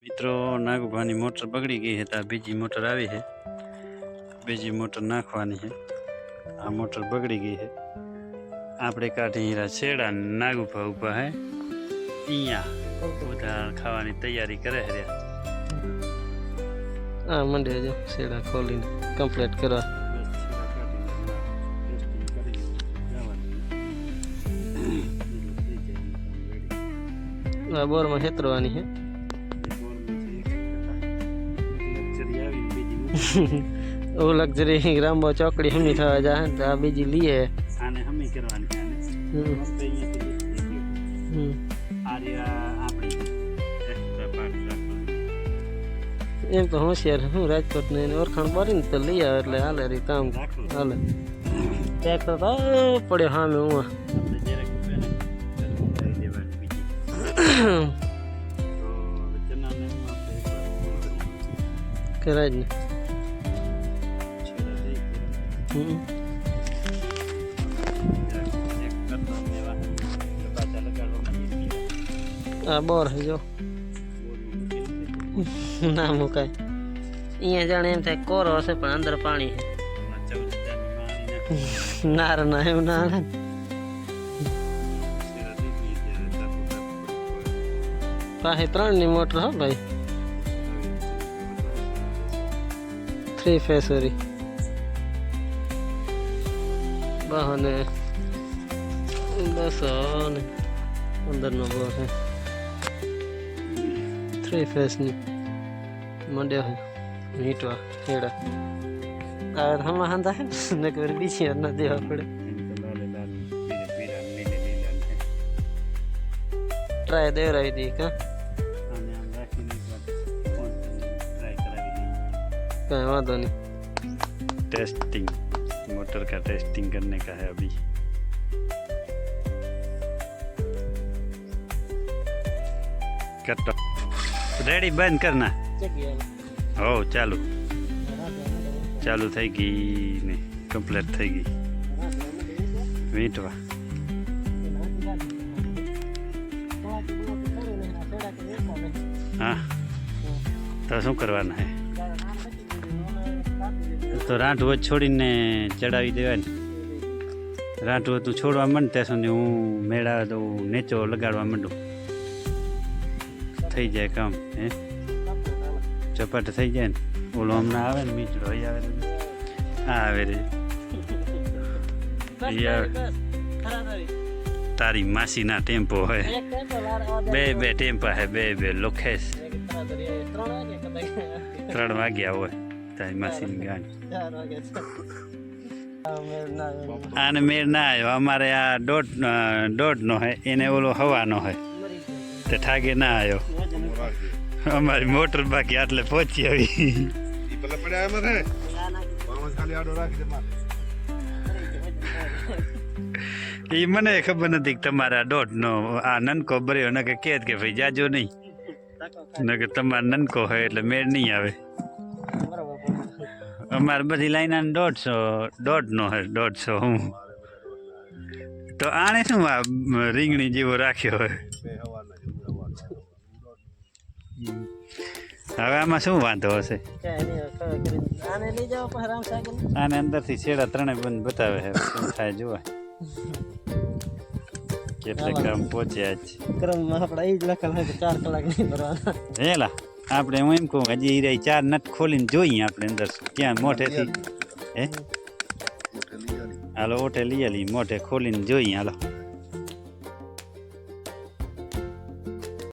મિત્રો નાગભાની મોટર બગડી ગઈ છે તો આ બીજી મોટર આવી છે બીજી મોટર નાખવાની છે આ મોટર બગડી ગઈ છે આપણે કાઢી હીરા છેડા ને નાગુભા ઉભા હે અહીંયા બધા ખાવાની તૈયારી કરે છે રહ્યા. હા મંડે જો શેડા ખોલીને કમ્પ્લીટ કરવા બસ છેડા કાઢીને ટેસ્ટિંગ કરી જવાનું. થઈ જાય ready. આ બોરમાં હેતરવાની છે આ બીજી લઈએ આને હમી કરવાની આને હમ, આમ તો અહીંયાથી નીકળી ગયું. હમ. આ જે આ આપણી extra part રાખવાની. એમ તો હોશિયાર હું રાજકોટ ને એની ઓળખાણ બારીને તો લઈ આવે એટલે હાલે રી કામ રાખવું. હાલે ટ્રેક્ટર તો આ પડ્યો સામે હું આપણે જરાક ઉભે આ બોર જો ના મુકાય અહીંયા જાણે એમ થાય કોરો હશે, પણ અંદર પાણી. નાર ના એવું ના. પાસે ત્રણની મોટર હો ભાઈ થ્રી ફેસરી બહાને બસ ને અંદરનો બોર હે થ્રી ફેસની મંડ્યો હે મીટવા ખેડા આ હમણાં હાંધા હે ને કોઈ બીજી વાર ના દેવા પડે ટ્રાય દેવરાવી દઈએ કા કાંઈ વાંધો નહીં ટેસ્ટિંગ मोटर का टेस्टिंग करने का है अभी कट रेडी बंद करना हो ચાલુ ચાલુ થઈ ગઈ ને કમ્પ્લીટ થઈ ગઈ વીંટવા હા તો શું કરવાના હે તો રાંઠવો છોડીને ચડાવી દેવાય ને. રાંઠવો તું છોડવા માંડ ત્યાં સુધી હું મેળા તો નેચો લગાડવા માંડું. થઈ જાય કામ હે? ચપાટ થઈ જાય ને. ઓલો હમણાં આવે ને મીચડો અહીં આવે આ આવે રે. તારી માસીના ટેમ્પો હોય. બે બે ટેમ્પા હે બે બે લોખેશ ત્રણ વાગ્યા હોય. તારી માસીની ગાડી આને મેળ ના આવ્યો અમારે આ દોઢ દોઢ નો હે એને ઓલો હવાનો હે તે ઠાગે ના આવ્યો અમારી મોટર બાકી આટલે પહોંચી આવી એ મને ખબર નથી કે તમારા દોઢ નો આ નનકો ભર્યો ને કે કે કે ભાઈ જાજો નહીં ને કે તમારો નનકો હોય એટલે મેળ નહીં આવે અમારે બધી લાઈન આને દોઢસો દોઢનો હે દોઢસો હું. તો આને શું આ રીંગણી જેવો રાખ્યો હોય. હવે આમાં શું વાંધો હશે? આને અંદરથી છેડા ત્રણે બંધ બતાવે છે શું થાય જોવા કેટલે કામ પહોંચ્યા છે. ક્રમ આપણે એ જ લખેલા ચાર કલાક નહીં ભરવાના. હેલા. આપણે હું એમ કહું કે હજી રહી ચાર નટ ખોલીને જોઈએ આપણે અંદર ક્યાં મોઢેથી? હે હાલો ઓઠે લઈ આલી મોઢે ખોલીને જોઈએ. હાલો.